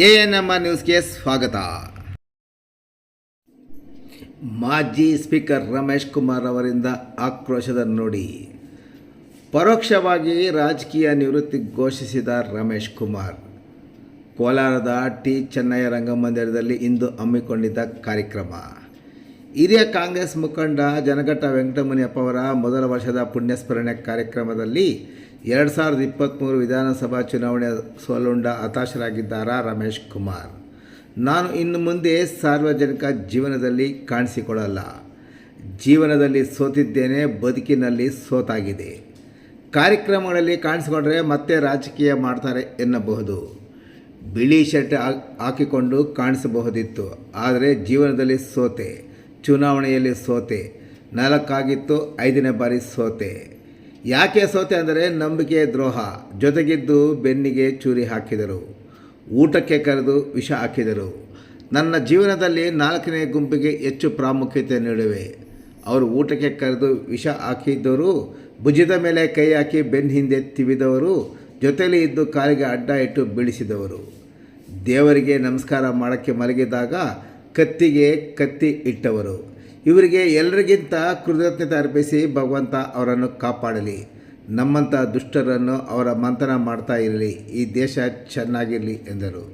A N R ನ್ಯೂಸ್ಗೆ ಸ್ವಾಗತ. ಮಾಜಿ ಸ್ಪೀಕರ್ ರಮೇಶ್ ಕುಮಾರ್ ಅವರಿಂದ ಆಕ್ರೋಶದ ನೋಡಿ. ಪರೋಕ್ಷವಾಗಿ ರಾಜಕೀಯ ನಿವೃತ್ತಿ ಘೋಷಿಸಿದ ರಮೇಶ್ ಕುಮಾರ್, ಕೋಲಾರದ ಟಿ. ಚೆನ್ನೈ ರಂಗಮಂದಿರದಲ್ಲಿ ಇಂದು ಹಮ್ಮಿಕೊಂಡಿದ್ದ ಕಾರ್ಯಕ್ರಮ. ಹಿರಿಯ ಕಾಂಗ್ರೆಸ್ ಮುಖಂಡ ಜನಘಟ್ಟ ವೆಂಕಟಮುನಿಯಪ್ಪ ಅವರ ಮೊದಲ ವರ್ಷದ ಪುಣ್ಯಸ್ಮರಣೆ ಕಾರ್ಯಕ್ರಮದಲ್ಲಿ ಎರಡು ಸಾವಿರದ ಇಪ್ಪತ್ತ್ಮೂರು ವಿಧಾನಸಭಾ ಚುನಾವಣೆ ಸೋಲುಂಡ ಹತಾಶರಾಗಿದ್ದಾರಾ ರಮೇಶ್ ಕುಮಾರ್. ನಾನು ಇನ್ನು ಮುಂದೆ ಸಾರ್ವಜನಿಕ ಜೀವನದಲ್ಲಿ ಕಾಣಿಸಿಕೊಳ್ಳಲ್ಲ. ಜೀವನದಲ್ಲಿ ಸೋತಿದ್ದೇನೆ, ಬದುಕಿನಲ್ಲಿ ಸೋತಾಗಿದೆ. ಕಾರ್ಯಕ್ರಮಗಳಲ್ಲಿ ಕಾಣಿಸಿಕೊಂಡ್ರೆ ಮತ್ತೆ ರಾಜಕೀಯ ಮಾಡ್ತಾರೆ ಎನ್ನಬಹುದು. ಬಿಳಿ ಶರ್ಟ್ ಹಾಕಿಕೊಂಡು ಕಾಣಿಸಬಹುದಿತ್ತು, ಆದರೆ ಜೀವನದಲ್ಲಿ ಸೋತೆ. ಚುನಾವಣೆಯಲ್ಲಿ ಸೋತೆ. ನಾಲ್ಕಾಗಿತ್ತು, ಐದನೇ ಬಾರಿ ಸೋತೆ. ಯಾಕೆ ಸೋತೆ ಅಂದರೆ ನಂಬಿಕೆ ದ್ರೋಹ. ಜೊತೆಗಿದ್ದು ಬೆನ್ನಿಗೆ ಚೂರಿ ಹಾಕಿದರು. ಊಟಕ್ಕೆ ಕರೆದು ವಿಷ ಹಾಕಿದರು. ನನ್ನ ಜೀವನದಲ್ಲಿ ನಾಲ್ಕನೇ ಗುಂಪಿಗೆ ಹೆಚ್ಚು ಪ್ರಾಮುಖ್ಯತೆ ನೀಡುವೆ. ಅವರು ಊಟಕ್ಕೆ ಕರೆದು ವಿಷ ಹಾಕಿದ್ದವರು ಭುಜದ ಮೇಲೆ ಕೈ ಹಾಕಿ ಬೆನ್ನ ಹಿಂದೆ ತಿವಿದವರು. ಜೊತೆಯಲ್ಲಿ ಇದ್ದು ಕಾಲಿಗೆ ಅಡ್ಡ ಇಟ್ಟು ಬೀಳಿಸಿದವರು. ದೇವರಿಗೆ ನಮಸ್ಕಾರ ಮಾಡೋಕ್ಕೆ ಮಲಗಿದಾಗ ಕತ್ತಿಗೆ ಕತ್ತಿ ಇಟ್ಟವರು. ಇವರಿಗೆ ಎಲ್ಲರಿಗಿಂತ ಕೃತಜ್ಞತೆ ಅರ್ಪಿಸಿ ಭಗವಂತ ಅವರನ್ನು ಕಾಪಾಡಲಿ. ನಮ್ಮಂಥ ದುಷ್ಟರನ್ನು ಅವರ ಮಂಥನ ಮಾಡ್ತಾ ಇರಲಿ. ಈ ದೇಶ ಚೆನ್ನಾಗಿರಲಿ ಎಂದರು.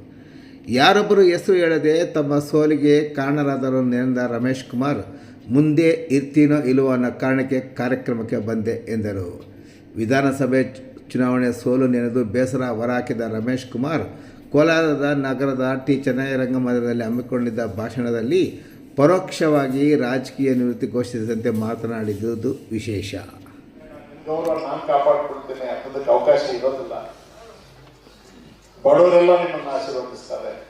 ಯಾರೊಬ್ಬರು ಹೆಸರು ಹೇಳದೆ ತಮ್ಮ ಸೋಲಿಗೆ ಕಾರಣರಾದರು ನೆನೆದ ರಮೇಶ್ ಕುಮಾರ್, ಮುಂದೆ ಇರ್ತೀನೋ ಇಲ್ಲವೋ ಅನ್ನೋ ಕಾರಣಕ್ಕೆ ಕಾರ್ಯಕ್ರಮಕ್ಕೆ ಬಂದೆ ಎಂದರು. ವಿಧಾನಸಭೆ ಚುನಾವಣೆ ಸೋಲು ನೆನೆದು ಬೇಸರ ಹೊರಹಾಕಿದ ರಮೇಶ್ ಕುಮಾರ್ ಕೋಲಾರದ ನಗರದ ಟಿ ಚೆನ್ನಯ್ಯ ರಂಗಮಂದಿರದಲ್ಲಿ ಹಮ್ಮಿಕೊಂಡಿದ್ದ ಭಾಷಣದಲ್ಲಿ ಪರೋಕ್ಷವಾಗಿ ರಾಜಕೀಯ ನಿವೃತ್ತಿ ಘೋಷಿಸಿದಂತೆ ಮಾತನಾಡಿದುದು ವಿಶೇಷ. ಅವಕಾಶ ಇರೋದಿಲ್ಲ. ಬಡವರೆಲ್ಲ ನಿಮ್ಮನ್ನು ಆಶೀರ್ವದಿಸ್ತಾರೆ.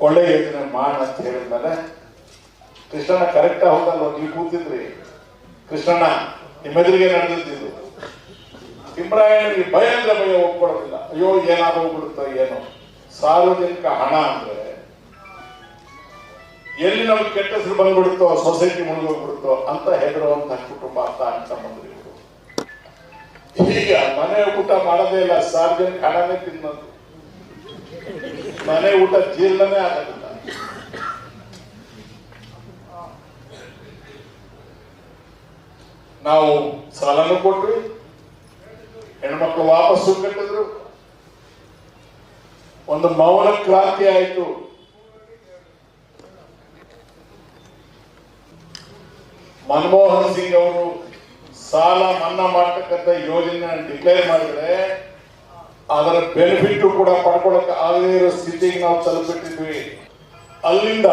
ಒಳ್ಳೆ ಯೋಜನೆ ಮಾಡ ಅಂತ ಹೇಳಿದ್ಮೇಲೆ ಕೃಷ್ಣನ ಕರೆಕ್ಟ್ ಹೋಗಲ್ಲ ನೀವು ಕೂತಿದ್ರಿ. ಕೃಷ್ಣನ ನಿಮ್ಮೆದುರಿಗೆ ನಡೆದಿದ್ದು ತಿಮ್ಮರಾಯನಿಗೆ ಭಯ ಅಂದ್ರೆ ಭಯ ಹೋಗ್ಕೊಡೋದಿಲ್ಲ ಅಯ್ಯೋ, ಏನಾದ್ರು ಹೋಗ್ಬಿಡುತ್ತೋ ಏನೋ. ಸಾರ್ವಜನಿಕ ಹಣ ಅಂದ್ರೆ ಎಲ್ಲಿ ನಮ್ಗೆ ಕೆಟ್ಟ ಹೆಸರು ಬಂದ್ಬಿಡುತ್ತೋ, ಸೊಸೈಟಿ ಮುಳುಗೋಗ್ಬಿಡುತ್ತೋ ಅಂತ ಹೆದರುವಂತಹ ಕುಟುಂಬ ಅಂತ ಅಂತ ಬಂದ್ರಿ ಈಗ ಮನೆ ಊಟ ಮಾಡೋದೇ ಇಲ್ಲ, ಸಾರ್ವಜನಿಕ ಹಣನೇ ತಿನ್ನೋದು. ಮನೆ ಊಟ ಜೀರ್ಣನೇ ಆಗೋದಿಲ್ಲ. ನಾವು ಸಾಲನು ಕೊಟ್ವಿ ಹೆಣ್ಮಕ್ಳು ವಾಪಸ್ಸು ಕಟ್ಟಿದ್ರು ಒಂದು ಮೌನ ಕ್ರಾಂತಿ ಆಯಿತು. ಮನಮೋಹನ್ ಸಿಂಗ್ ಅವರು ಸಾಲ ಮನ್ನಾ ಮಾಡ್ತಕ್ಕಂಥ ಯೋಜನೆ ಡಿಕ್ಲೇರ್ ಮಾಡಿದ್ರೆ ಅದರ ಬೆನಿಫಿಟ್ ಕೂಡ ಪಡ್ಕೊಳಕ್ಕೆ ಆಗದೇ ಇರೋ ಸ್ಥಿತಿಗೆ ನಾವು ತಲುಪಿಟ್ಟಿದ್ವಿ. ಅಲ್ಲಿಂದ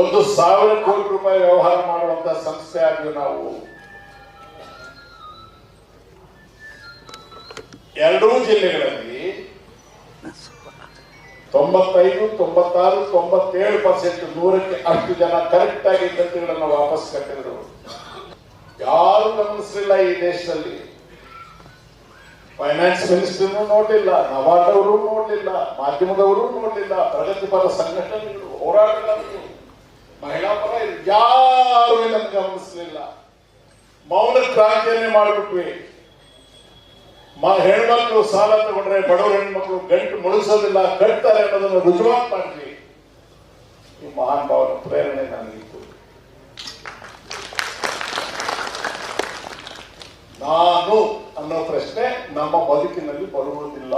ಒಂದು ಸಾವಿರ ಕೋಟಿ ರೂಪಾಯಿ ವ್ಯವಹಾರ ಮಾಡುವಂತ ಸಂಸ್ಥೆ ಆಗಿವೆ ನಾವು. ಎರಡೂ ಜಿಲ್ಲೆಗಳಲ್ಲಿ ತೊಂಬತ್ತೈದು, ತೊಂಬತ್ತಾರು, ತೊಂಬತ್ತೇಳು ಪರ್ಸೆಂಟ್ ನೂರಕ್ಕೆ ಅಷ್ಟು ಜನ ಕರೆಕ್ಟ್ ಆಗಿ ಕಂತುಗಳನ್ನು ವಾಪಸ್ ಕಟ್ಟಿದ್ರು. ಯಾರು ಗಮನಿಸಲಿಲ್ಲ ಈ ದೇಶದಲ್ಲಿ? ಫೈನಾನ್ಸ್ ಮಿನಿಸ್ಟರ್ನು ನೋಡ್ಲಿಲ್ಲ ನವಾರ್ಡ್ ಅವರು ನೋಡ್ಲಿಲ್ಲ, ಮಾಧ್ಯಮದವರು ನೋಡಲಿಲ್ಲ ಪ್ರಗತಿಪರ ಸಂಘಟನೆಗಳು, ಹೋರಾಟಗಾರರು. ಮಹಿಳಾ ಪರ ಯಾರು ಇದನ್ನು ಗಮನಿಸಲಿಲ್ಲ? ಮೌನ ಕ್ರಾಂತಿಯನ್ನೇ ಮಾಡಿಬಿಟ್ವಿ. ಮ- ಹೆಣ್ಮಕ್ಳು ಸಾಲ ತಗೊಂಡ್ರೆ ಬಡವರ ಹೆಣ್ಮಕ್ಳು ಗಂಟು ಮುಳುಸೋದಿಲ್ಲ ಕಟ್ತಾರೆ ಅನ್ನೋದನ್ನು ರುಜುವಾತ್ ಮಾಡ್ರಿ. ಈ ಮಹಾನ್ ಭಾವನ ಪ್ರೇರಣೆ ನನಗಿತ್ತು ನಾನು ಅನ್ನೋ ಪ್ರಶ್ನೆ ನಮ್ಮ ಬದುಕಿನಲ್ಲಿ ಬರುವುದಿಲ್ಲ.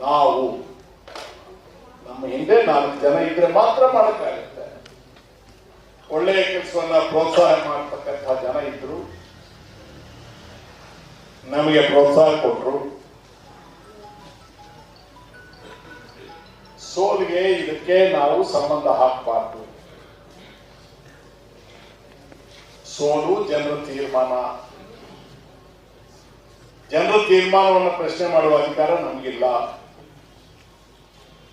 ನಾವು ನಮ್ಮ ಹಿಂದೆ ನಾಲ್ಕು ಜನ ಇದ್ರೆ ಮಾತ್ರ ಮಾಡಕ್ಕಾಗುತ್ತೆ. ಒಳ್ಳೆಯ ಕೆಲಸವನ್ನ ಪ್ರೋತ್ಸಾಹ ಮಾಡತಕ್ಕಂತಹ ಜನ ಇದ್ರು. ನಮಗೆ ಪ್ರೋತ್ಸಾಹ ಕೊಟ್ಟರು ಸೋಲಿಗೆ ಇದಕ್ಕೆ ನಾವು ಸಂಬಂಧ ಹಾಕಬಾರ್ದು. ಸೋಲು ಜನರ ತೀರ್ಮಾನ. ಜನರ ತೀರ್ಮಾನವನ್ನು ಪ್ರಶ್ನೆ ಮಾಡುವ ಅಧಿಕಾರ ನಮಗಿಲ್ಲ.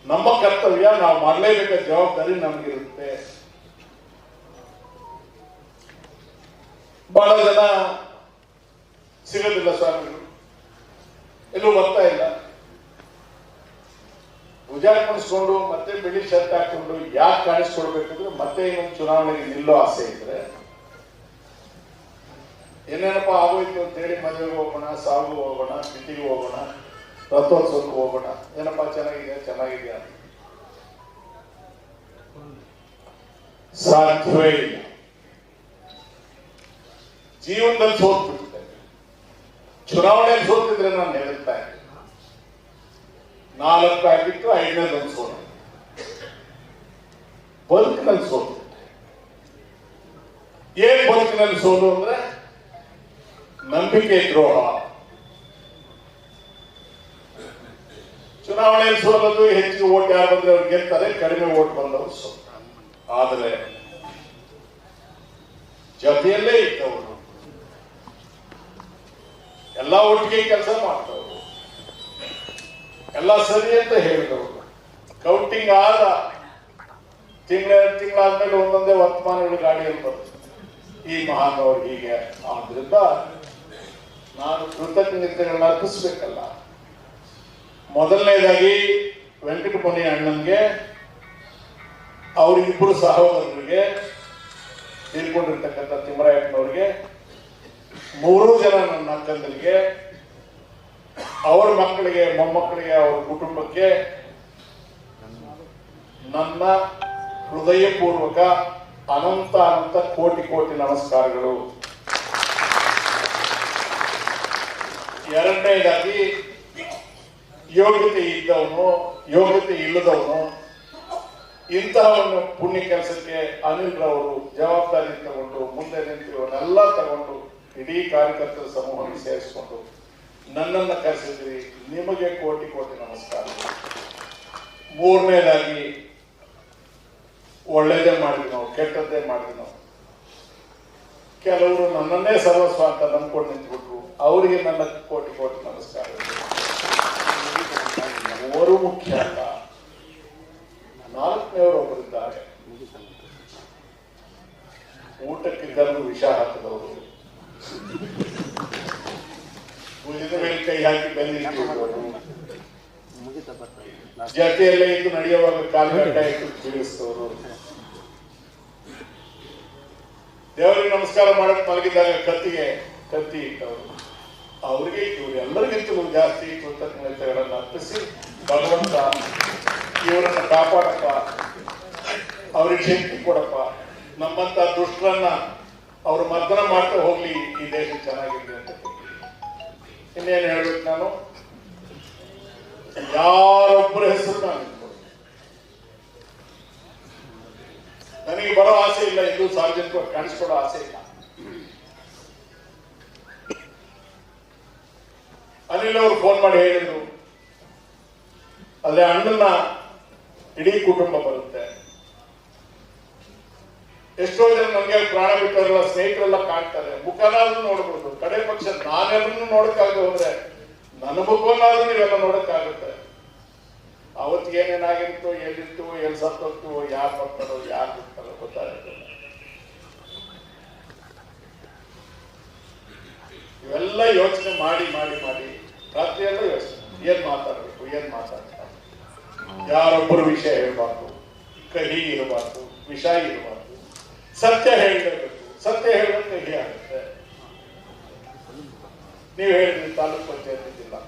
ನಮ್ಮ ಕರ್ತವ್ಯ ನಾವು ಮಾಡಲೇಬೇಕಾದ ಜವಾಬ್ದಾರಿ ನಮಗಿರುತ್ತೆ. ಬಹಳ ಜನ ಸಿಗೋದಿಲ್ಲ ಸ್ವಾಮಿಗಳು ಎಲ್ಲೂ ಬರ್ತಾ ಇಲ್ಲ. ಪೂಜಾ ಕುಣಿಸ್ಕೊಂಡು ಮತ್ತೆ ಬಿಳಿ ಶರ್ಟ್ ಹಾಕೊಂಡು ಯಾಕೆ ಕಾಣಿಸ್ಕೊಳ್ಬೇಕಂದ್ರೆ ಮತ್ತೆ ಇನ್ನೊಂದು ಚುನಾವಣೆಗೆ ನಿಲ್ಲೋ ಆಸೆ ಇದ್ರೆ ಏನೇನಪ್ಪ ಆಗೋಯ್ತು ಅಂತ ಹೇಳಿ ಮದುವೆಗೆ ಹೋಗೋಣ ಸಾವು ಹೋಗೋಣ ಸ್ಥಿತಿಗೆ ಹೋಗೋಣ, ರಥೋತ್ಸವಕ್ಕೆ ಹೋಗೋಣ. ಏನಪ್ಪ, ಚೆನ್ನಾಗಿದೆಯಾ? ಚೆನ್ನಾಗಿದೆಯಾ? ಸಾಧ್ಯವೇ ಇಲ್ಲ. ಜೀವನದಲ್ಲಿ ಸೋತ್ಬಿಟ್ಟಿದ್ದೆ ಚುನಾವಣೆಯಲ್ಲಿ ಸೋತಿದ್ರೆ ನಾನು ಹೇಳುತ್ತಾ ಇದ್ದೆ ನಾಲ್ಕು ಐದನೇ ಐದನೇದೊಂದು ಸೋಲು ಬದುಕಿನಲ್ಲಿ ಸೋಲು ಏನ್ ಬದುಕಿನಲ್ಲಿ ಸೋಲು ಅಂದ್ರೆ ನಂಬಿಕೆ ದ್ರೋಹ. ಚುನಾವಣೆಯಲ್ಲಿ ಸೋಲೋದು ಹೆಚ್ಚಿಗೆ ಓಟ್ ಯಾರು ಬಂದ್ರೆ ಅವ್ರು ಗೆಲ್ತಾರೆ, ಕಡಿಮೆ ಓಟ್ ಬಂದವರು ಸೋಲು ಆದರೆ ಜೊತೆಯಲ್ಲೇ ಇದ್ದವರು ಎಲ್ಲ ಒಟ್ಟಿಗೆ ಕೆಲಸ ಮಾಡ್ತವರು. ಎಲ್ಲ ಸರಿ ಅಂತ ಹೇಳಿದವರು. ಕೌಂಟಿಂಗ್ ಆದ ತಿಂಗಳ, ತಿಂಗಳಾದ್ಮೇಲೆ ಒಂದೊಂದೇ ವರ್ತಮಾನಗಳು ಗಾಡಿಯಲ್ಲಿ ಬರ್ತದೆ ಈ ಮಹಾನವರು ಹೀಗೆ. ಆದ್ರಿಂದ ನಾನು ಕೃತಜ್ಞತೆಗಳನ್ನ ಅರ್ಪಿಸ್ಬೇಕಲ್ಲ. ಮೊದಲನೇದಾಗಿ ವೆಂಕಟಮಣಿ ಅಣ್ಣನ್ಗೆ ಅವರಿಬ್ಬರು ಸಹೋದರರಿಗೆ, ತೀರ್ಕೊಂಡಿರ್ತಕ್ಕಂಥ ತಿಮ್ಮರಾಯಪ್ಪನವ್ರಿಗೆ ಮೂರು ಜನ ನನ್ನ ಅಕ್ಕಂದರಿಗೆ, ಅವ್ರ ಮಕ್ಕಳಿಗೆ, ಮೊಮ್ಮಕ್ಕಳಿಗೆ, ಅವ್ರ ಕುಟುಂಬಕ್ಕೆ ನನ್ನ ಹೃದಯಪೂರ್ವಕ ಅನಂತ ಅನಂತ ಕೋಟಿ ಕೋಟಿ ನಮಸ್ಕಾರಗಳು. ಎರಡನೇದಾಗಿ, ಯೋಗ್ಯತೆ ಇದ್ದವನು, ಯೋಗ್ಯತೆ ಇಲ್ಲದವನು ಇಂತಹ ಒಂದು ಪುಣ್ಯ ಕೆಲಸಕ್ಕೆ ಅನಿಲ್ ರವರು ಜವಾಬ್ದಾರಿ ತಗೊಂಡು, ಮುಂದೆ ನಿಂತಿರೋನೆಲ್ಲ ತಗೊಂಡು ಇಡೀ ಕಾರ್ಯಕರ್ತರ ಸಮೂಹವನ್ನು ಸೇರಿಸಿಕೊಂಡು ನನ್ನನ್ನ ಕರೆಸಿದ್ರಿ. ನಿಮಗೆ ಕೋಟಿ ಕೋಟಿ ನಮಸ್ಕಾರ ಮೂರನೇದಾಗಿ, ಒಳ್ಳೇದೇ ಮಾಡಿದ್ವಿ ನಾವು, ಕೆಟ್ಟದ್ದೇ ಮಾಡಿದ್ವಿ ನಾವು. ಕೆಲವರು ನನ್ನನ್ನೇ ಸರ್ವಸ್ವ ಅಂತ ನಂಬ್ಕೊಂಡು ನಿಂತ್ಬಿಟ್ರು. ಅವರಿಗೆ ನನ್ನ ಕೋಟಿ ಕೋಟಿ ನಮಸ್ಕಾರ ಅವರು ಮುಖ್ಯ ಅಲ್ಲ. ನಾಲ್ಕನೇವರು ಒಬ್ಬರಿದ್ದಾರೆ ಊಟಕ್ಕಿದ್ದರೂ ವಿಷ ಹಾಕಿದವರು. ಉಳಿದ ಮೇಲೆ ಕೈ ಹಾಕಿ ಬೆನ್ನಿಟ್ಟಿದ್ದವರು ಜಾತಿಯಲ್ಲೇ ಇದ್ದು ನಡೆಯುವಾಗ ಕಾಲಘಟ್ಟ ಇಟ್ಟು ತಿಳಿಸ್ತವರು ದೇವರಿಗೆ ನಮಸ್ಕಾರ ಮಾಡಕ್ ಮಲಗಿದಾಗ ಕತ್ತಿಗೆ ಕತ್ತಿ ಇಟ್ಟವರು. ಅವರಿಗೆ ಇವ್ರು ಎಲ್ಲರಿಗಿಂತಲೂ ಜಾಸ್ತಿ ಕೃತಜ್ಞತೆಗಳನ್ನು ಅರ್ಪಿಸಿ, ಭಗವಂತ ಇವರನ್ನು ಕಾಪಾಡಪ್ಪ. ಅವ್ರಿಗೆ ಶಕ್ತಿ ಕೊಡಪ್ಪ. ನಮ್ಮಂತ ದುಷ್ಟರನ್ನ ಅವರು ಮರ್ದನ ಮಾಡ್ತಾ ಹೋಗ್ಲಿ, ಈ ದೇಶ ಚೆನ್ನಾಗಿರ್ಲಿ ಅಂತ ಇನ್ನೇನು ಹೇಳ್ಬೇಕು ನಾನು? ಯಾರೊಬ್ಬರ ಹೆಸರು ನಾನು ನನಗೆ ಬರೋ ಆಸೆ ಇಲ್ಲ ಇದು ಸಾರ್ವಜನಿಕವಾಗಿ ಕಾಣಿಸ್ಕೊಡೋ ಆಸೆ ಇಲ್ಲ. ಅನಿಲ್ ಅವರು ಫೋನ್ ಮಾಡಿ ಹೇಳಿದ್ರು. ಅಲ್ಲಿ ಅಣ್ಣನ ಇಡೀ ಕುಟುಂಬ ಬರುತ್ತೆ. ಎಷ್ಟೋ ಜನ ನನಗೆ ಪ್ರಾಣ ಬಿಟ್ಟವರೆಲ್ಲ ಸ್ನೇಹಿತರೆಲ್ಲ ಕಾಣ್ತಾರೆ. ಮುಖನಾದ್ರೂ ನೋಡ್ಬೋದು. ಕಡೆ ಪಕ್ಷ ನಾನೆಲ್ಲರೂ ನೋಡಕ್ಕಾಗದೆ ಹೋದ್ರೆ ನನ್ನ ಮುಖವನ್ನಾದ್ರೂ ನೀವೆಲ್ಲ ನೋಡಕ್ಕಾಗುತ್ತೆ. ಅವತ್ತಿಗೆ ಏನೇನಾಗಿತ್ತು ಎಲ್ಲಿತ್ತು ಎಲ್ಲಿ ಸತ್ತೋಗ್ತು, ಯಾರು ಬರ್ತಾರೋ, ಯಾರು ಬಿಡ್ತಾರೋ ಗೊತ್ತಾಗುತ್ತೆ. ಇವೆಲ್ಲ ಯೋಚನೆ ಮಾಡಿ ಮಾಡಿ ಮಾಡಿ ರಾತ್ರಿಯೆಲ್ಲ ಯೋಚನೆ ಏನ್ ಮಾತಾಡ್ಬೇಕು, ಏನ್ ಮಾತಾಡ್ತಾರೆ ಯಾರೊಬ್ಬರು ವಿಷಯ ಹೇಳ್ಬಾರ್ದು. ಕಹಿ ಇರಬಾರ್ದು ವಿಷಯ ಇರಬಾರ್ದು. ಸತ್ಯ ಹೇಳಬೇಕು ಸತ್ಯ ಹೇಳಿದ್ರೆ ಹೇಗೆ ಆಗುತ್ತೆ? ನೀವು ಹೇಳಿದ್ರಿ ತಾಲೂಕು ಪಂಚಾಯತ್ ಜಿಲ್ಲಾ.